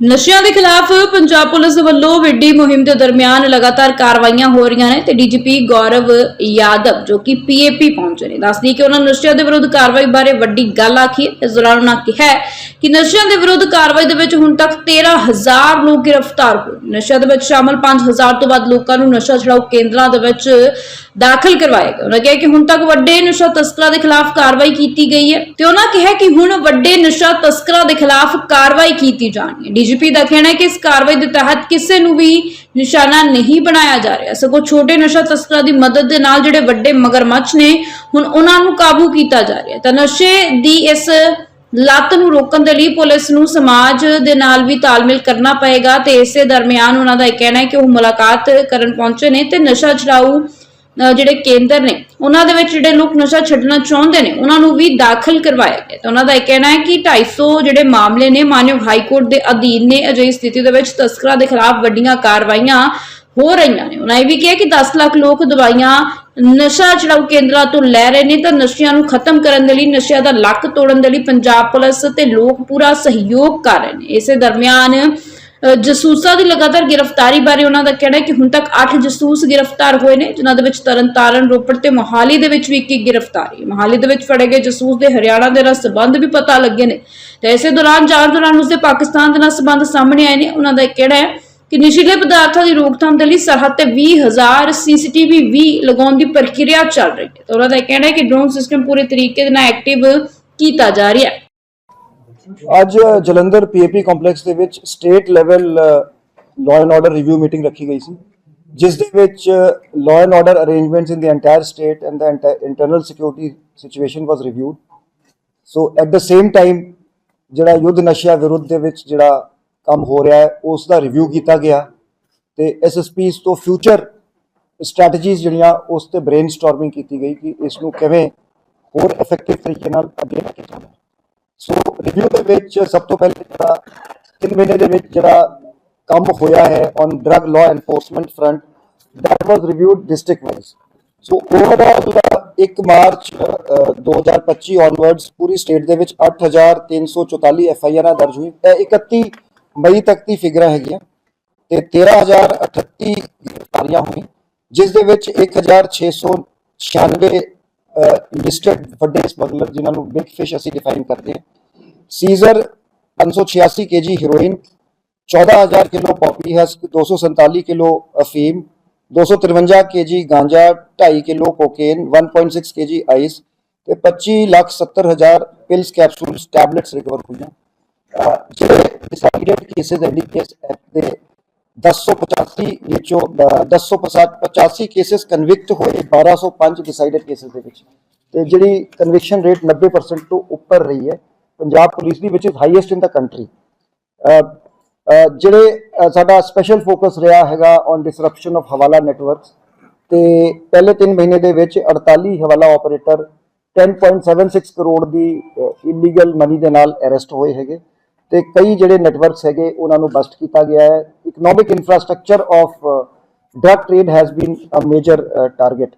ਨਸ਼ਿਆਂ ਦੇ ਖਿਲਾਫ ਪੰਜਾਬ ਪੁਲਿਸ ਵੱਲੋਂ ਵੱਡੀ ਮੁਹਿੰਮ ਦੇ ਦਰਮਿਆਨ ਲਗਾਤਾਰ ਕਾਰਵਾਈਆਂ ਹੋ ਰਹੀਆਂ ਨੇ ਤੇ ਡੀਜੀਪੀ ਗੌਰਵ ਯਾਦਵ, ਜੋ ਕਿ ਪੀਏਪੀ ਪਹੁੰਚੇ ਨੇ, ਦੱਸਦੀ ਕਿ ਉਹਨਾਂ ਨਸ਼ਿਆਂ ਦੇ ਵਿਰੁੱਧ ਕਾਰਵਾਈ ਬਾਰੇ ਵੱਡੀ ਗੱਲ ਆਖੀ ਹੈ। ਇਸ ਦੌਰਾਨ ਉਹਨਾਂ ਕਿਹਾ ਕਿ ਨਸ਼ਿਆਂ ਦੇ ਵਿਰੁੱਧ ਕਾਰਵਾਈ ਦੇ ਵਿੱਚ ਹੁਣ ਤੱਕ 13000 ਲੋਕ ਗ੍ਰਿਫਤਾਰ ਹੋਏ ਨਸ਼ਿਆਂ ਦੇ ਵਿੱਚ ਸ਼ਾਮਲ 5000 ਤੋਂ ਵੱਧ ਲੋਕਾਂ ਨੂੰ ਨਸ਼ਾ ਛੁਡਾਊ ਕੇਂਦਰਾਂ ਦੇ ਵਿੱਚ ਦਾਖਲ ਕਰਵਾਇਆ ਗਿਆ ਉਹਨਾਂ ਕਿਹਾ ਕਿ ਹੁਣ ਤੱਕ ਵੱਡੇ ਨਸ਼ਾ ਤਸਕਰਾਂ ਦੇ ਖਿਲਾਫ ਕਾਰਵਾਈ ਕੀਤੀ ਗਈ ਹੈ ਤੇ ਉਹਨਾਂ ਕਿਹਾ ਕਿ ਹੁਣ ਵੱਡੇ ਨਸ਼ਾ ਤਸਕਰਾਂ ਦੇ ਖਿਲਾਫ ਕਾਰਵਾਈ ਕੀਤੀ ਜਾਣੀ ਹੈ ਡੀਜੀਪੀ ਦਾ ਕਹਿਣਾ ਹੈ ਕਿ ਇਸ ਕਾਰਵਾਈ ਦੇ ਤਹਿਤ ਕਿਸੇ ਨੂੰ ਵੀ ਨਿਸ਼ਾਨਾ ਨਹੀਂ ਬਣਾਇਆ ਜਾ ਰਿਹਾ। ਸਗੋਂ ਛੋਟੇ ਨਸ਼ਾ ਤਸਕਰਾਂ ਦੀ ਮਦਦ ਦੇ ਨਾਲ ਜਿਹੜੇ ਵੱਡੇ ਮਗਰਮੱਛ ਨੇ, ਹੁਣ ਉਹਨਾਂ ਨੂੰ ਕਾਬੂ ਕੀਤਾ ਜਾ ਰਿਹਾ ਤਾਂ ਨਸ਼ੇ ਦੀ ਇਸ ਲੱਤ ਨੂੰ ਰੋਕਣ ਦੇ ਲਈ ਪੁਲਿਸ ਨੂੰ ਸਮਾਜ ਦੇ ਨਾਲ ਵੀ ਤਾਲਮੇਲ ਕਰਨਾ ਪਏਗਾ ਤੇ ਇਸੇ ਦਰਮਿਆਨ ਉਹਨਾਂ ਦਾ ਇਹ ਕਹਿਣਾ ਹੈ ਕਿ ਉਹ ਮੁਲਾਕਾਤ ਕਰਨ ਪਹੁੰਚੇ ਨੇ ਤੇ ਨਸ਼ਾ ਛਡਾਊ ਜਿਹੜੇ ਕੇਂਦਰ ਨੇ, ਉਹਨਾਂ ਦੇ ਵਿੱਚ ਜਿਹੜੇ ਲੋਕ ਨਸ਼ਾ ਛੱਡਣਾ ਚਾਹੁੰਦੇ ਨੇ, ਉਹਨਾਂ ਨੂੰ ਵੀ ਦਾਖਲ ਕਰਵਾਇਆ ਗਿਆ। ਤੇ ਉਹਨਾਂ ਦਾ ਇਹ ਕਹਿਣਾ ਹੈ ਕਿ 250 ਜਿਹੜੇ ਮਾਮਲੇ ਨੇ, ਮਾਨਯੋਗ ਹਾਈ ਕੋਰਟ ਦੇ ਅਧੀਨ ਨੇ, ਅਜਿਹੀ ਸਥਿਤੀ ਦੇ ਵਿੱਚ ਤਸਕਰਾਂ ਦੇ ਖਿਲਾਫ ਵੱਡੀਆਂ ਕਾਰਵਾਈਆਂ ਹੋ ਰਹੀਆਂ ਨੇ। ਉਹਨਾਂ ਇਹ ਵੀ ਕਿਹਾ ਕਿ 10 ਲੱਖ ਲੋਕ ਦਵਾਈਆਂ ਨਸ਼ਾ ਛਡਾਊ ਕੇਂਦਰਾਂ ਤੋਂ ਲੈ ਰਹੇ ਨੇ, ਤਾਂ ਨਸ਼ਿਆਂ ਨੂੰ ਖਤਮ ਕਰਨ ਦੇ ਲਈ, ਨਸ਼ਿਆਂ ਦਾ ਲੱਕ ਤੋੜਨ ਦੇ ਲਈ ਪੰਜਾਬ ਪੁਲਿਸ ਤੇ ਲੋਕ ਪੂਰਾ ਸਹਿਯੋਗ ਕਰ ਰਹੇ ਨੇ। ਇਸੇ ਦਰਮਿਆਨ ਜਸੂਸਾਂ ਦੀ ਲਗਾਤਾਰ ਗ੍ਰਿਫਤਾਰੀ ਬਾਰੇ ਉਹਨਾਂ ਦਾ ਕਹਿਣਾ ਹੈ ਕਿ ਹੁਣ ਤੱਕ 8 ਜਸੂਸ ਗ੍ਰਿਫਤਾਰ ਹੋਏ ਨੇ, ਜਿਨ੍ਹਾਂ ਦੇ ਵਿੱਚ ਤਰਨਤਾਰਨ ਰੋਪੜ ਤੇ ਮੋਹਾਲੀ ਦੇ ਵਿੱਚ ਵੀ ਇੱਕ ਇੱਕ ਗ੍ਰਿਫਤਾਰੀ ਮੋਹਾਲੀ ਦੇ ਵਿੱਚ ਫੜੇ ਗਏ ਜਸੂਸ ਦੇ ਹਰਿਆਣਾ ਦੇ ਨਾਲ ਸੰਬੰਧ ਵੀ ਪਤਾ ਲੱਗੇ ਨੇ। ਤੇ ਇਸੇ ਦੌਰਾਨ ਜਾਂਚ ਦੌਰਾਨ ਉਸਦੇ ਪਾਕਿਸਤਾਨ ਦੇ ਨਾਲ ਸੰਬੰਧ ਸਾਹਮਣੇ ਆਏ ਨੇ। ਉਹਨਾਂ ਦਾ ਇਹ ਕਹਿਣਾ ਹੈ ਕਿ ਨਸ਼ੀਲੇ ਪਦਾਰਥਾਂ ਦੀ ਰੋਕਥਾਮ ਦੇ ਲਈ ਸਰਹੱਦ ਤੇ 20000 ਸੀਸੀਟੀਵੀ ਵੀ ਲਗਾਉਣ ਦੀ ਪ੍ਰਕਿਰਿਆ ਚੱਲ ਰਹੀ ਹੈ। ਉਹਨਾਂ ਦਾ ਇਹ ਕਹਿਣਾ ਹੈ ਕਿ ਡਰੋਨ ਸਿਸਟਮ ਪੂਰੇ ਤਰੀਕੇ ਦੇ ਨਾਲ ਐਕਟਿਵ ਕੀਤਾ ਜਾ ਰਿਹਾ ਹੈ। ਅੱਜ ਜਲੰਧਰ ਪੀਏਪੀ ਕੰਪਲੈਕਸ ਦੇ ਵਿੱਚ state level law and order review meeting ਰੱਖੀ ਗਈ ਸੀ, ਜਿਸ ਦੇ ਵਿੱਚ law and order arrangements in the entire state and the internal security situation was reviewed so at the same time ਜਿਹੜਾ ਯੁੱਧ ਨਸ਼ਿਆਂ ਵਿਰੁੱਧ ਦੇ ਵਿੱਚ ਜਿਹੜਾ ਕੰਮ ਹੋ ਰਿਹਾ ਹੈ, ਉਸ ਦਾ ਰਿਵਿਊ ਕੀਤਾ ਗਿਆ ਤੇ ਐਸਐਸਪੀਸ ਤੋਂ ਫਿਊਚਰ ਸਟ੍ਰੈਟਜੀਜ਼ ਜਿਹੜੀਆਂ, ਉਸ ਤੇ ਬ੍ਰੇਨਸਟਾਰਮਿੰਗ ਕੀਤੀ ਗਈ ਕਿ ਇਸ ਨੂੰ ਕਿਵੇਂ ਹੋਰ ਇਫੈਕਟਿਵ ਤਰੀਕੇ ਨਾਲ ਅੱਗੇ ਲੈ ਕੇ ਜਾਣਾ ਸੋ ਰਿਵਿਊ ਦੇ ਵਿੱਚ ਸਭ ਤੋਂ ਪਹਿਲੇ ਜਿਹੜਾ ਤਿੰਨ ਮਹੀਨੇ ਦੇ ਵਿੱਚ ਜਿਹੜਾ ਕੰਮ ਹੋਇਆ ਹੈ on drug law enforcement front that was reviewed district wise so overall 1 March uh, 2025 onwards ਪੂਰੀ ਸਟੇਟ ਦੇ ਵਿੱਚ 8344 ਐਫ ਆਈ ਆਰਾਂ ਦਰਜ ਹੋਈ। ਇਹ 31 ਮਈ ਤੱਕ ਦੀ ਫਿਗਰਾਂ ਹੈਗੀਆਂ ਤੇ 13038 ਗ੍ਰਿਫਤਾਰੀਆਂ ਹੋਈਆਂ ਜਿਸ ਦੇ ਵਿੱਚ 1696 ਲਿਸਟਡ ਵੱਡੇ ਸਮਗਲਰ ਜਿਨ੍ਹਾਂ ਨੂੰ ਬਿਗ ਫਿਸ਼ ਅਸੀਂ ਡਿਫਾਈਨ ਕਰਦੇ ਹਾਂ। Seizure 586 KG heroin 14000 kilo poppy husk 247 kilo ਅਫੀਮ 253 KG ganja 2.5 kilo cocaine 1.6 KG ice ਤੇ 25 ਲੱਖ 70 ਹਜ਼ਾਰ ਪਿਲਸ ਕੈਪਸੂਲਸ ਟੈਬਲੇਟਸ ਰਿਕਵਰ ਹੋਈਆਂ। ਜਿਹੜੇ ਡਿਸਾਈਡਡ ਕੇਸਿਸ ਐਨਡੀਪੀਐਸ ਐਕਟ ਦੇ 1085 ਵਿੱਚੋਂ, ਅਹ 1085 ਕੇਸਿਸ ਕਨਵਿਕਟ ਹੋਏ 1205 ਡਿਸਾਈਡਡ ਕੇਸਿਸ ਦੇ ਵਿੱਚ। ਤੇ ਜਿਹੜੀ ਕਨਵਿਕਸ਼ਨ ਰੇਟ 90% ਤੋਂ ਉੱਪਰ ਰਹੀ ਹੈ, ਪੰਜਾਬ ਪੁਲਿਸ ਦੀ ਵਿਚ is highest in the country ਜਿਹੜੇ ਸਾਡਾ ਸਪੈਸ਼ਲ ਫੋਕਸ ਰਿਹਾ ਹੈਗਾ on disruption of hawala networks ਤੇ ਪਹਿਲੇ 3 ਮਹੀਨੇ ਦੇ ਵਿੱਚ 48 ਹਵਾਲਾ ਆਪਰੇਟਰ 10.76 ਕਰੋੜ ਦੀ ਇਲੀਗਲ ਮਨੀ ਦੇ ਨਾਲ ਅਰੈਸਟ ਹੋਏ ਹੈਗੇ। ਤੇ ਕਈ ਜਿਹੜੇ ਨੈਟਵਰਕਸ ਹੈਗੇ, ਉਹਨਾਂ ਨੂੰ ਬਸਟ ਕੀਤਾ ਗਿਆ ਹੈ। Economic infrastructure of drug trade has been a major target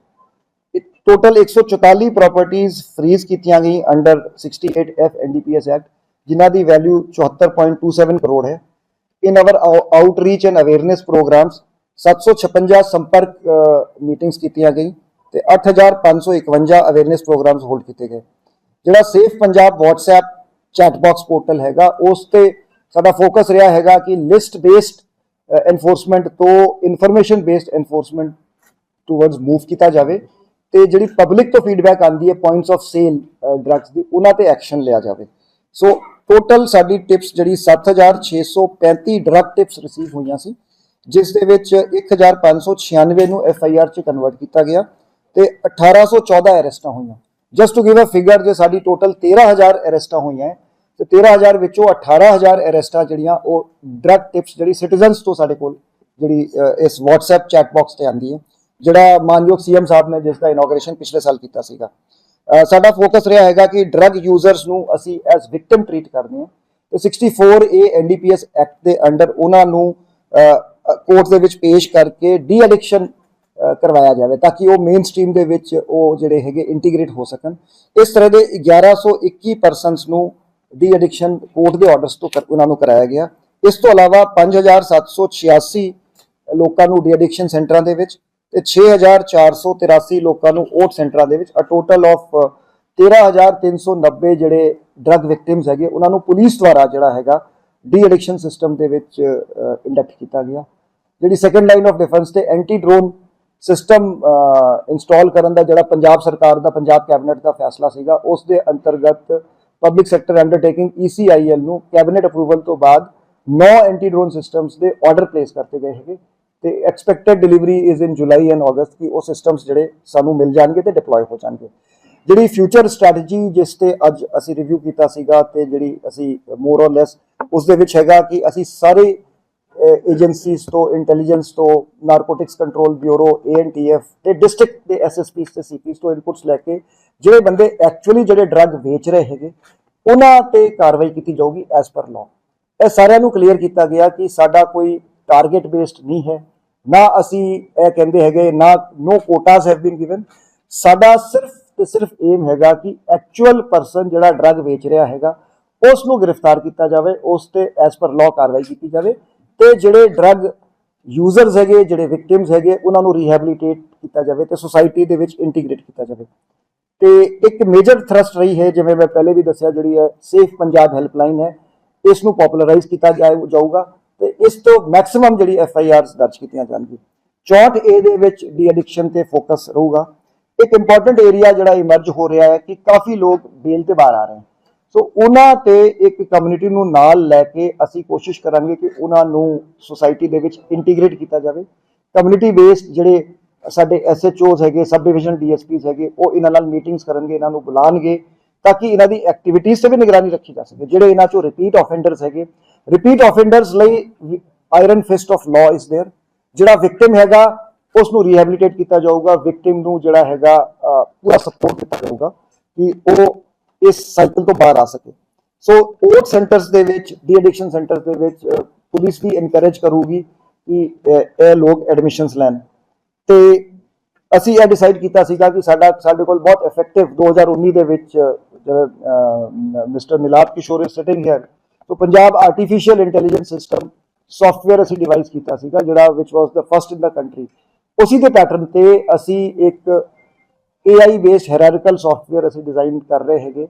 total 144 ਪ੍ਰਾਪਰਟੀਆਂ ਫ੍ਰੀਜ਼ ਕੀਤੀਆਂ ਗਈ ਅੰਡਰ 68 ਐਫ ਐਨਡੀਪੀਐਸ ਐਕਟ ਜਿਨ੍ਹਾਂ ਦੀ ਵੈਲਿਊ 74.27 ਕਰੋੜ ਹੈ। In our outreach and awareness programmes 756 ਸੰਪਰਕ ਮੀਟਿੰਗਸ ਕੀਤੀਆਂ ਗਈ ਤੇ 8551 ਅਵੇਅਰਨੈਸ ਪ੍ਰੋਗਰਾਮਸ ਹੋਲਡ ਕੀਤੇ ਗਏ। ਜਿਹੜਾ safe Punjab WhatsApp chat box portal ਹੈਗਾ, ਉਸ ਤੇ ਸਾਡਾ ਫੋਕਸ ਰਿਹਾ ਹੈਗਾ ਕਿ ਲਿਸਟ ਬੇਸਡ ਐਨਫੋਰਸਮੈਂਟ ਤੋਂ information based enforcement towards move ਕੀਤਾ ਜਾਵੇ ਤੇ ਜਿਹੜੀ ਪਬਲਿਕ ਤੋਂ ਫੀਡਬੈਕ ਆਂਦੀ ਹੈ ਪੁਆਇੰਟਸ ਆਫ ਸੇਲ ਡਰੱਗਸ ਦੀ, ਉਹਨਾਂ ਤੇ ਐਕਸ਼ਨ ਲਿਆ ਜਾਵੇ। ਸੋ ਟੋਟਲ ਸਾਡੀ ਟਿਪਸ ਜਿਹੜੀ 7635 ਡਰੱਗ ਟਿਪਸ ਰਿਸੀਵ ਹੋਈਆਂ ਸੀ, ਜਿਸ ਦੇ ਵਿੱਚ 1596 ਨੂੰ ਐਫ ਆਈ ਆਰ ਚ ਕਨਵਰਟ ਕੀਤਾ ਗਿਆ ਤੇ 1814 ਅਰੈਸਟਾਂ ਹੋਈਆਂ। Just to give a figure ਜੇ ਸਾਡੀ ਟੋਟਲ 13000 ਅਰੈਸਟਾਂ ਹੋਈਆਂ ਹੈ, ਤੇ 13000 ਵਿੱਚੋਂ 18000 ਅਰੈਸਟਾਂ ਜਿਹੜੀਆਂ ਉਹ ਡਰੱਗ ਟਿਪਸ ਜਿਹੜੀ ਸਿਟੀਜ਼ਨਸ ਤੋਂ ਸਾਡੇ ਕੋਲ ਜਿਹੜੀ ਇਸ WhatsApp ਚੈਟ ਬਾਕਸ ਤੇ ਆਂਦੀ ਹੈ ਜਿਹੜਾ ਮਾਨਯੋਗ ਸੀਐਮ ਸਾਹਿਬ ਨੇ ਜਿਸ ਦਾ ਇਨੋਗ੍ਰੇਸ਼ਨ ਪਿਛਲੇ ਸਾਲ ਕੀਤਾ ਸੀਗਾ। ਸਾਡਾ ਫੋਕਸ ਰਿਹਾ ਹੈਗਾ ਕਿ ਡਰੱਗ ਯੂਜ਼ਰਸ ਨੂੰ ਅਸੀਂ ਐਸ ਵਿਕਟਮ ਟ੍ਰੀਟ ਕਰਦੇ ਹਾਂ। ਤੇ 64 ਏ ਐਨਡੀਪੀਐਸ ਐਕਟ ਦੇ ਅੰਡਰ ਉਹਨਾਂ ਨੂੰ ਕੋਰਟ ਦੇ ਵਿੱਚ ਪੇਸ਼ ਕਰਕੇ ਡੀ ਐਡਿਕਸ਼ਨ ਕਰਵਾਇਆ ਜਾਵੇ ਤਾਂ ਕਿ ਉਹ ਮੇਨ ਸਟ੍ਰੀਮ ਦੇ ਵਿੱਚ ਉਹ ਜਿਹੜੇ ਹੈਗੇ ਇੰਟੀਗ੍ਰੇਟ ਹੋ ਸਕਣ। ਇਸ ਤਰ੍ਹਾਂ ਦੇ 1121 ਪਰਸਨਸ ਨੂੰ ਡੀ ਐਡਿਕਸ਼ਨ ਕੋਰਟ ਦੇ ਆਰਡਰਸ ਤੋਂ ਕਰ- ਉਹਨਾਂ ਨੂੰ ਕਰਾਇਆ ਗਿਆ। ਇਸ ਤੋਂ ਇਲਾਵਾ 5786 ਲੋਕਾਂ ਨੂੰ ਡੀ ਐਡਿਕਸ਼ਨ ਸੈਂਟਰਾਂ ਦੇ ਵਿੱਚ ਤੇ 6483 ਲੋਕਾਂ ਨੂੰ ਓਟ ਸੈਂਟਰਾਂ ਦੇ ਵਿੱਚ। ਅ ਟੋਟਲ ਆਫ 13390 ਜਿਹੜੇ ਡਰੱਗ ਵਿਕਟਿਮਸ ਹੈਗੇ, ਉਹਨਾਂ ਨੂੰ ਪੁਲਿਸ ਦੁਆਰਾ ਜਿਹੜਾ ਹੈਗਾ ਡੀ ਐਡਿਕਸ਼ਨ ਸਿਸਟਮ ਦੇ ਵਿੱਚ ਇੰਡਕਟ ਕੀਤਾ ਗਿਆ। ਜਿਹੜੀ ਸੈਕੰਡ ਲਾਈਨ ਆਫ ਡਿਫੈਂਸ ਤੇ ਐਂਟੀ ਡਰੋਨ ਸਿਸਟਮ ਇੰਸਟਾਲ ਕਰਨ ਦਾ ਜਿਹੜਾ ਪੰਜਾਬ ਸਰਕਾਰ ਦਾ, ਪੰਜਾਬ ਕੈਬਨਿਟ ਦਾ ਫੈਸਲਾ ਸੀਗਾ, ਉਸ ਦੇ ਅੰਤਰਗਤ ਪਬਲਿਕ ਸੈਕਟਰ ਅੰਡਰਟੇਕਿੰਗ ECIL ਨੂੰ ਕੈਬਨਿਟ ਅਪਰੂਵਲ ਤੋਂ ਬਾਅਦ 9 ਐਂਟੀ ਡਰੋਨ ਸਿਸਟਮਸ ਦੇ ਆਰਡਰ ਪਲੇਸ ਕਰਤੇ ਗਏ ਹੈਗੇ ਤੇ expected delivery is in July and August ਕਿ ਉਹ ਸਿਸਟਮਸ ਜਿਹੜੇ ਸਾਨੂੰ ਮਿਲ ਜਾਣਗੇ ਤੇ ਡਿਪਲੋਏ ਹੋ ਜਾਣਗੇ। ਜਿਹੜੀ ਫਿਊਚਰ ਸਟ੍ਰੈਟਜੀ ਜਿਸ ਤੇ ਅੱਜ ਅਸੀਂ ਰਿਵਿਊ ਕੀਤਾ ਸੀਗਾ ਤੇ ਜਿਹੜੀ ਅਸੀਂ ਮੋਰ অর ਲੈਸ ਉਸ ਦੇ ਵਿੱਚ ਹੈਗਾ ਕਿ ਅਸੀਂ ਸਾਰੇ ਏਜੰਸੀਜ਼ ਤੋਂ ਇੰਟੈਲੀਜੈਂਸ ਤੋਂ ਨਾਰਕੋਟਿਕਸ ਕੰਟਰੋਲ ਬਿਊਰੋ ਏਐਨਟੀਐਫ ਤੇ ਡਿਸਟ੍ਰਿਕਟ ਦੇ ਐਸਐਸਪੀਸ ਤੇ ਸੀਪੀਸ ਤੋਂ ਇਨਪੁਟਸ ਲੈ ਕੇ ਜਿਹੜੇ ਬੰਦੇ ਐਕਚੁਅਲੀ ਜਿਹੜੇ ਡਰੱਗ ਵੇਚ ਰਹੇ ਹੈਗੇ, ਉਹਨਾਂ ਤੇ ਕਾਰਵਾਈ ਕੀਤੀ ਜਾਊਗੀ ਐਸ ਪਰ ਲਾਅ ਇਹ ਸਾਰਿਆਂ ਨੂੰ ਕਲੀਅਰ ਕੀਤਾ ਗਿਆ ਕਿ ਸਾਡਾ ਕੋਈ ਟਾਰਗੇਟ ਬੇਸਡ ਨਹੀਂ ਹੈ। ਨਾ ਅਸੀਂ ਇਹ ਕਹਿੰਦੇ ਹੈਗੇ, ਨਾ ਨੋ ਕੋਟਾਸ ਹੈਵ ਬੀਨ ਗਿਵਨ ਸਾਡਾ ਸਿਰਫ ਤੇ ਸਿਰਫ ਏਮ ਹੈਗਾ ਕਿ ਐਕਚੁਅਲ ਪਰਸਨ ਜਿਹੜਾ ਡਰੱਗ ਵੇਚ ਰਿਹਾ ਹੈਗਾ ਉਸ ਨੂੰ ਗ੍ਰਿਫਤਾਰ ਕੀਤਾ ਜਾਵੇ, ਉਸ ਤੇ ਐਸ ਪਰ ਲਾਅ ਕਾਰਵਾਈ ਕੀਤੀ ਜਾਵੇ। ਤੇ ਜਿਹੜੇ ਡਰੱਗ ਯੂਜ਼ਰਸ ਹੈਗੇ, ਜਿਹੜੇ ਵਿਕਟਿਮਸ ਹੈਗੇ, ਉਹਨਾਂ ਨੂੰ ਰੀਹੈਬਿਲਿਟੇਟ ਕੀਤਾ ਜਾਵੇ ਤੇ ਸੁਸਾਇਟੀ ਦੇ ਵਿੱਚ ਇੰਟੀਗ੍ਰੇਟ ਕੀਤਾ ਜਾਵੇ। ਤੇ ਇੱਕ ਮੇਜਰ ਥਰਸਟ ਰਹੀ ਹੈ, ਜਿਵੇਂ ਮੈਂ ਪਹਿਲੇ ਵੀ ਦੱਸਿਆ, ਜਿਹੜੀ ਹੈ ਸੇਫ ਪੰਜਾਬ ਹੈਲਪਲਾਈਨ ਹੈ ਇਸ ਨੂੰ ਪਪੂਲਰਾਈਜ਼ ਕੀਤਾ ਜਾਊਗਾ ਤੇ ਇਸ ਤੋਂ ਮੈਕਸਿਮਮ ਜਿਹੜੀ ਐਫ ਆਈ ਆਰਸ ਦਰਜ ਕੀਤੀਆਂ ਜਾਣਗੀਆਂ। 64 ਏ ਦੇ ਵਿੱਚ ਡੀ ਐਡਿਕਸ਼ਨ ਤੇ ਫੋਕਸ ਰਹੂਗਾ। ਇੱਕ ਇੰਪੋਰਟੈਂਟ ਏਰੀਆ ਜਿਹੜਾ ਇਮਰਜ ਹੋ ਰਿਹਾ ਹੈ ਕਿ ਕਾਫੀ ਲੋਕ ਬੇਲ ਤੇ ਬਾਹਰ ਆ ਰਹੇ ਹਨ। ਸੋ ਉਹਨਾਂ ਤੇ ਇੱਕ ਕਮਿਊਨਿਟੀ ਨੂੰ ਨਾਲ ਲੈ ਕੇ ਅਸੀਂ ਕੋਸ਼ਿਸ਼ ਕਰਾਂਗੇ ਕਿ ਉਹਨਾਂ ਨੂੰ ਸੁਸਾਇਟੀ ਦੇ ਵਿੱਚ ਇੰਟੀਗ੍ਰੇਟ ਕੀਤਾ ਜਾਵੇ ਕਮਿਊਨਿਟੀ ਬੇਸਡ ਜਿਹੜੇ ਸਾਡੇ ਐਸਐਚਓਸ ਹੈਗੇ ਸਬ ਡਿਵੀਜ਼ਨ ਡੀਐਸਪੀਸ ਹੈਗੇ ਉਹ ਇਹਨਾਂ ਨਾਲ ਮੀਟਿੰਗਸ ਕਰਨਗੇ ਇਹਨਾਂ ਨੂੰ ਬੁਲਾਣਗੇ ਤਾਂ ਕਿ ਇਹਨਾਂ ਦੀ ਐਕਟੀਵਿਟੀਜ਼ ਤੇ ਵੀ ਨਿਗਰਾਨੀ ਰੱਖੀ ਜਾ ਸਕੇ ਜਿਹੜੇ ਇਹਨਾਂ ਚੋਂ ਰਿਪੀਟ ਆਫੈਂਡਰਸ ਹੈਗੇ ਰਿਪੀਟ ਆਫੈਂਡਰਸ ਲਈ iron fist of law is there ਜਿਹੜਾ ਵਿਕਟਿਮ ਹੈਗਾ ਉਸ ਨੂੰ ਰੀਹੈਬਿਲਿਟੇਟ ਕੀਤਾ ਜਾਊਗਾ ਵਿਕਟਿਮ ਨੂੰ ਜਿਹੜਾ ਹੈਗਾ ਅਹ, ਪੂਰਾ ਸਪੋਰਟ ਦਿੱਤਾ ਜਾਊਗਾ ਕਿ ਉਹ ਇਸ ਸਾਈਕਲ ਤੋਂ ਬਾਹਰ ਆ ਸਕੇ। ਸੋ ਓਟ ਸੈਂਟਰਸ ਦੇ ਵਿੱਚ ਡੀ ਐਡਿਕਸ਼ਨ ਸੈਂਟਰਸ ਦੇ ਵਿੱਚ ਪੁਲਿਸ ਵੀ ਇਨਕਰੇਜ ਕਰੂਗੀ ਕਿ ਇਹ ਲੋਕ ਐਡਮਿਸ਼ਨਸ ਲੈਣ। ਤੇ ਅਸੀਂ ਇਹ ਡਿਸਾਈਡ ਕੀਤਾ ਸੀਗਾ ਕਿ ਸਾਡਾ, ਸਾਡੇ ਕੋਲ ਬਹੁਤ ਇਫੈਕਟਿਵ 2019 ਦੇ ਵਿੱਚ ਜਿਹੜਾ ਮਿਸਟਰ ਨਿਲਾਪ ਕਿਸ਼ੋਰ ਇਸ ਸਿਟਿੰਗ ਹੈ ਤੋਂ Punjab artificial intelligence system software ਅਸੀਂ ਡਿਵਾਈਸ ਕੀਤਾ ਸੀਗਾ, ਜਿਹੜਾ ਵਿਚ ਵਾਸ ਦਾ ਫਰਸਟ ਇਨ ਦਾ ਕੰਟਰੀ ਉਸੇ ਦੇ ਪੈਟਰਨ ਤੇ ਅਸੀਂ ਇੱਕ AI ਬੇਸਡ ਹਾਇਰਾਰਕੀਕਲ ਸੌਫਟਵੇਅਰ ਅਸੀਂ ਡਿਜ਼ਾਈਨ ਕਰ ਰਹੇ ਹੈਗੇ,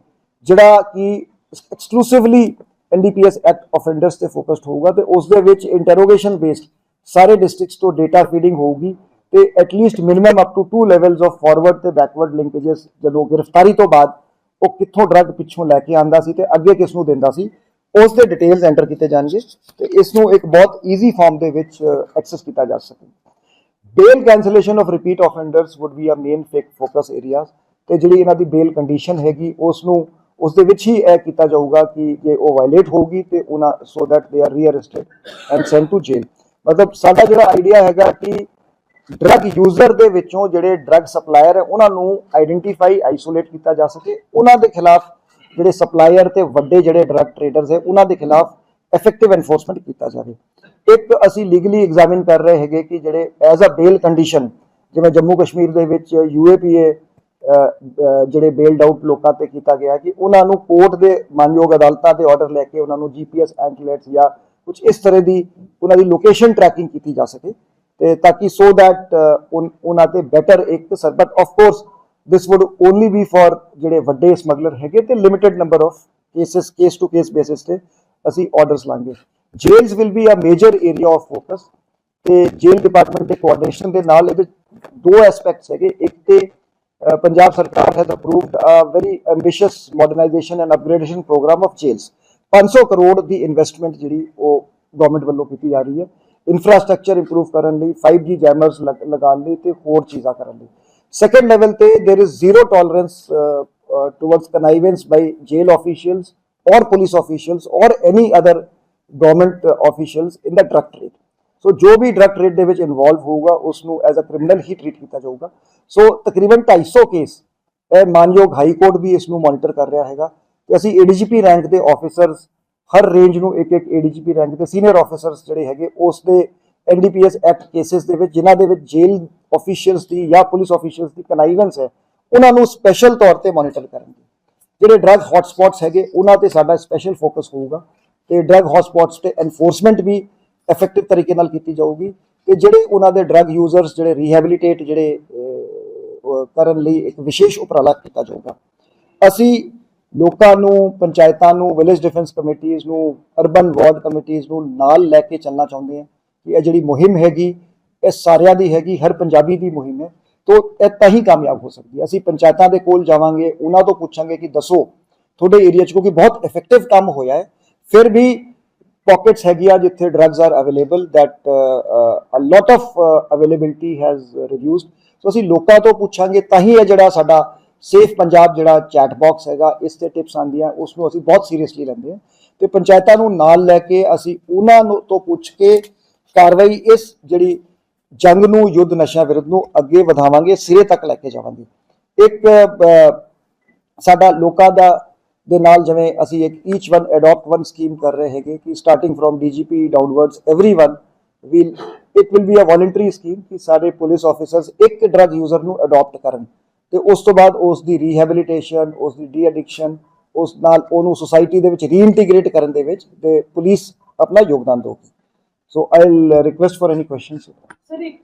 ਜਿਹੜਾ ਕਿ ਐਕਸਕਲੂਸਿਵਲੀ NDPS ਐਕਟ ਆਫੈਂਡਰਸ ਤੇ ਫੋਕਸਡ ਹੋਊਗਾ ਤੇ ਉਸ ਦੇ ਵਿੱਚ ਇੰਟਰੋਗੇਸ਼ਨ ਬੇਸਡ ਸਾਰੇ ਡਿਸਟ੍ਰਿਕਟਸ ਤੋਂ ਡਾਟਾ ਫੀਡਿੰਗ ਹੋਊਗੀ ਤੇ at least minimum up to 2 levels of forward ਤੇ ਬੈਕਵਰਡ ਲਿੰਕੇजेस ਜਦੋਂ ਗ੍ਰਿਫਤਾਰੀ ਤੋਂ ਬਾਅਦ ਉਹ ਕਿੱਥੋਂ ਡਰੱਗ ਪਿੱਛੋਂ ਲੈ ਕੇ ਆਂਦਾ ਸੀ ਤੇ ਅੱਗੇ ਕਿਸ ਨੂੰ ਦਿੰਦਾ ਸੀ ਉਸ ਦੇ ਡਿਟੇਲਸ ਐਂਟਰ ਕੀਤੇ ਜਾਣਗੇ ਤੇ ਇਸ ਨੂੰ ਇੱਕ ਬਹੁਤ ਈਜ਼ੀ ਫਾਰਮ ਦੇ ਵਿੱਚ ਐਕਸੈਸ ਕੀਤਾ ਜਾ ਸਕੇ। Bail cancellation of repeat offenders would be a main focus areas ਤੇ ਜਿਹੜੀ ਇਹਨਾਂ ਦੀ ਬੇਲ ਕੰਡੀਸ਼ਨ ਹੈਗੀ ਉਸ ਨੂੰ ਉਸ ਦੇ ਵਿੱਚ ਹੀ ਇਹ ਕੀਤਾ ਜਾਊਗਾ ਕਿ ਜੇ ਉਹ ਵਾਇਲੇਟ ਹੋਊਗੀ ਤੇ ਉਹਨਾਂ so that they are rearrested and sent to jail ਮਤਲਬ ਸਾਡਾ ਜਿਹੜਾ ਆਈਡੀਆ ਹੈਗਾ ਕਿ ਡਰੱਗ ਯੂਜ਼ਰ ਦੇ ਵਿੱਚੋਂ ਜਿਹੜੇ ਡਰੱਗ ਸਪਲਾਇਰ ਹੈ, ਉਹਨਾਂ ਨੂੰ ਆਈਡੈਂਟੀਫਾਈ ਆਈਸੋਲੇਟ ਕੀਤਾ ਜਾ ਸਕੇ। ਉਹਨਾਂ ਦੇ ਖਿਲਾਫ ਜਿਹੜੇ ਸਪਲਾਇਰ ਤੇ ਵੱਡੇ ਜਿਹੜੇ ਡਰੱਗ ਟ੍ਰੇਡਰਸ ਹੈ, ਉਹਨਾਂ ਦੇ ਖਿਲਾਫ ਇਫੈਕਟਿਵ ਐਨਫੋਰਸਮੈਂਟ ਕੀਤਾ ਜਾਵੇ। ਇੱਕ ਅਸੀਂ ਲੀਗਲੀ ਐਗਜ਼ਾਮਿਨ ਕਰ ਰਹੇ ਹੈਗੇ ਕਿ ਜਿਹੜੇ ਐਜ਼ ਅ ਬੇਲ ਕੰਡੀਸ਼ਨ ਜਿਵੇਂ ਜੰਮੂ ਕਸ਼ਮੀਰ ਦੇ ਵਿੱਚ ਯੂਏਪੀਏ ਜਿਹੜੇ ਬੇਲਡ ਆਊਟ ਲੋਕਾਂ ਤੇ ਕੀਤਾ ਗਿਆ ਕਿ ਉਹਨਾਂ ਨੂੰ ਕੋਰਟ ਦੇ ਮਾਨਯੋਗ ਅਦਾਲਤਾਂ ਦੇ ਆਰਡਰ ਲੈ ਕੇ ਉਹਨਾਂ ਨੂੰ ਜੀਪੀਐਸ ਐਂਟਲੇਟਸ ਜਾਂ ਕੁਝ ਇਸ ਤਰ੍ਹਾਂ ਦੀ ਉਹਨਾਂ ਦੀ ਲੋਕੇਸ਼ਨ ਟਰੈਕਿੰਗ ਕੀਤੀ ਜਾ ਸਕੇ ਤੇ ਤਾਂ ਕਿ ਸੋ ਦੈਟ ਉਹਨਾਂ ਤੇ ਬੈਟਰ ਇੱਕ sir but of course this would only be for ਜਿਹੜੇ ਵੱਡੇ ਸਮਗਲਰ ਹੈਗੇ ਤੇ limited number of cases case to case basis ਤੇ ਅਸੀਂ ਆਰਡਰਸ ਲਾਂਗੇ jails will be a major area of focus ਤੇ ਜੇਲ ਡਿਪਾਰਟਮੈਂਟ ਦੇ ਕੋਆਰਡੀਨੇਸ਼ਨ ਦੇ ਨਾਲ ਇਹਦੇ ਦੋ ਐਸਪੈਕਟਸ ਹੈਗੇ ਇੱਕ ਤੇ uh, Punjab sarkar has approved a very ambitious modernisation and upgradation programme of jails 500 crore the investment ਜਿਹੜੀ ਉਹ ਗਵਰਨਮੈਂਟ ਵੱਲੋਂ ਕੀਤੀ ਜਾ ਰਹੀ ਹੈ ਇਨਫਰਾਸਟ੍ਰਕਚਰ ਇੰਪਰੂਵ ਕਰਨ ਲਈ 5G ਜੈਮਰਸ ਲਗਾਉਣ ਲਈ ਤੇ ਹੋਰ ਚੀਜ਼ਾਂ ਕਰਨ ਲਈ ਸੈਕੰਡ ਲੈਵਲ ਤੇ there is zero tolerance towards connivance by jail officials or police officials or any other government uh, in the the drug so ਜੋ ਵੀ ਡਰਗ ਟ੍ਰੇਡ ਦੇ ਵਿੱਚ ਇਨਵੋਲਵ ਹੋਊਗਾ ਉਸ ਨੂੰ ਐਜ਼ ਅ ਕ੍ਰਿਮੀਨਲ ਹੀ ਟ੍ਰੀਟ ਕੀਤਾ ਜਾਊਗਾ। ਸੋ ਤਕਰੀਬਨ 250 ਕੇਸ ਇਹ ਮਾਨਯੋਗ ਹਾਈ ਕੋਰਟ ਵੀ ਇਸ ਨੂੰ ਮੋਨੀਟਰ ਕਰ ਰਿਹਾ ਹੈਗਾ। ਤੇ ਅਸੀਂ ਏਡੀਜੀਪੀ ਰੈਂਕ ਦੇ ਆਫੀਸਰਸ ਹਰ ਰੇਂਜ ਨੂੰ ਇੱਕ ਇੱਕ ਏਡੀਜੀਪੀ ਰੈਂਕ ਦੇ ਸੀਨੀਅਰ ਆਫੀਸਰਸ ਜਿਹੜੇ ਹੈਗੇ ਉਸ ਦੇ ਐਨਡੀਪੀਐਸ ਐਕਟ ਕੇसेस ਦੇ ਵਿੱਚ ਜਿਨ੍ਹਾਂ ਦੇ ਵਿੱਚ ਜੇਲ੍ਹ ਆਫੀਸ਼ੀਅਲਸ ਦੀ ਜਾਂ ਪੁਲਿਸ ਆਫੀਸ਼ੀਅਲਸ ਦੀ ਕਨਾਈਵੈਂਸ ਹੈ ਉਹਨਾਂ ਨੂੰ ਸਪੈਸ਼ਲ ਤੌਰ ਤੇ ਮੋਨੀਟਰ ਕਰਨਗੇ। ਜਿਹੜੇ ਡਰੱਗ ਹੌਟਸਪੌਟਸ ਹੈਗੇ, ਉਹਨਾਂ ਤੇ ਸਾਡਾ ਸਪੈਸ਼ਲ ਫੋਕਸ ਹੋਊਗਾ ਤੇ ਡਰੱਗ ਹੌਟਸਪੌਟਸ ਤੇ ਐਨਫੋਰਸਮੈਂਟ ਵੀ ਇਫੈਕਟਿਵ ਤਰੀਕੇ ਨਾਲ ਕੀਤੀ ਜਾਊਗੀ ਤੇ ਜਿਹੜੇ ਉਹਨਾਂ ਦੇ ਡਰੱਗ ਯੂਜ਼ਰਸ ਜਿਹੜੇ ਰੀਹੈਬਿਲਿਟੇਟ ਜਿਹੜੇ ਕਰਨ ਲਈ ਇੱਕ ਵਿਸ਼ੇਸ਼ ਉਪਰਾਲਾ ਕੀਤਾ ਜਾਊਗਾ। ਅਸੀਂ ਲੋਕਾਂ ਨੂੰ, ਪੰਚਾਇਤਾਂ ਨੂੰ ਵਿਲੇਜ ਡਿਫੈਂਸ ਕਮੇਟੀਆਂ ਨੂੰ ਅਰਬਨ ਵਾਰਡ ਕਮੇਟੀਆਂ ਨੂੰ ਨਾਲ ਲੈ ਕੇ ਚੱਲਣਾ ਚਾਹੁੰਦੇ ਹਾਂ ਕਿ ਇਹ ਜਿਹੜੀ ਮੁਹਿੰਮ ਹੈਗੀ, ਇਹ ਸਾਰਿਆਂ ਦੀ ਹੈਗੀ, ਹਰ ਪੰਜਾਬੀ ਦੀ ਮੁਹਿੰਮ ਹੈ। ਤੋਂ ਇਹ ਤਾਂ ਹੀ ਕਾਮਯਾਬ ਹੋ ਸਕਦੀ ਹੈ। ਅਸੀਂ ਪੰਚਾਇਤਾਂ ਦੇ ਕੋਲ ਜਾਵਾਂਗੇ ਉਹਨਾਂ ਤੋਂ ਪੁੱਛਾਂਗੇ ਕਿ ਦੱਸੋ ਤੁਹਾਡੇ ਏਰੀਆ 'ਚ ਕਿਉਂਕਿ ਬਹੁਤ ਇਫੈਕਟਿਵ ਕੰਮ ਹੋਇਆ ਹੈ। ਫਿਰ ਵੀ pockets ਹੈਗੀਆਂ ਜਿੱਥੇ drugs are available that a lot a availability has uh, so ਅਸੀਂ ਲੋਕਾਂ ਤੋਂ ਪੁੱਛਾਂਗੇ ਤਾਂ ਹੀ ਇਹ ਜਿਹੜਾ ਸਾਡਾ ਸੇਫ ਪੰਜਾਬ ਜਿਹੜਾ ਚੈਟ ਬਾਕਸ ਹੈਗਾ ਇਸ ਤੇ ਟਿਪਸ ਆਉਂਦੀਆਂ ਉਸ ਨੂੰ ਅਸੀਂ ਬਹੁਤ ਸੀਰੀਅਸਲੀ ਲੈਂਦੇ ਹਾਂ। ਤੇ ਪੰਚਾਇਤਾਂ ਨੂੰ ਨਾਲ ਲੈ ਕੇ ਅਸੀਂ ਉਹਨਾਂ ਨੂੰ ਤੋਂ ਪੁੱਛ ਕੇ ਕਾਰਵਾਈ ਇਸ ਜਿਹੜੀ ਜੰਗ ਨੂੰ ਯੁੱਧ ਨਸ਼ਾ ਵਿਰੁੱਧ ਨੂੰ ਅੱਗੇ ਵਧਾਵਾਂਗੇ ਸਿਰੇ ਤੱਕ ਲੈ ਕੇ ਜਾਵਾਂਗੇ ਇੱਕ ਅਹ, ਸਾਡਾ ਲੋਕਾਂ ਦਾ ਦੇ ਨਾਲ ਜਿਵੇਂ ਅਸੀਂ ਇੱਕ each one adopt one scheme ਕਰ ਰਹੇ ਹੈਗੇ ਕਿ starting from DGP downwards everyone will it will be a voluntary scheme ਕਿ ਸਾਰੇ ਪੁਲਿਸ ਆਫੀਸਰਸ ਇੱਕ ਡਰਗ ਯੂਜ਼ਰ ਨੂੰ ਅਡਾਪਟ ਕਰਨ ਤੇ ਉਸ ਤੋਂ ਬਾਅਦ ਉਸ ਦੀ ਰੀਹੈਬਿਲਿਟੇਸ਼ਨ ਉਸ ਦੀ ਡੀ ਐਡਿਕਸ਼ਨ ਉਸ ਨਾਲ ਉਹਨੂੰ ਸੋਸਾਇਟੀ ਦੇ ਵਿੱਚ ਰੀਇੰਟੀਗ੍ਰੇਟ ਕਰਨ ਦੇ ਵਿੱਚ ਤੇ ਪੁਲਿਸ ਆਪਣਾ ਯੋਗਦਾਨ ਦੇਊਗੀ So I will request for any questions sir ਇੱਕ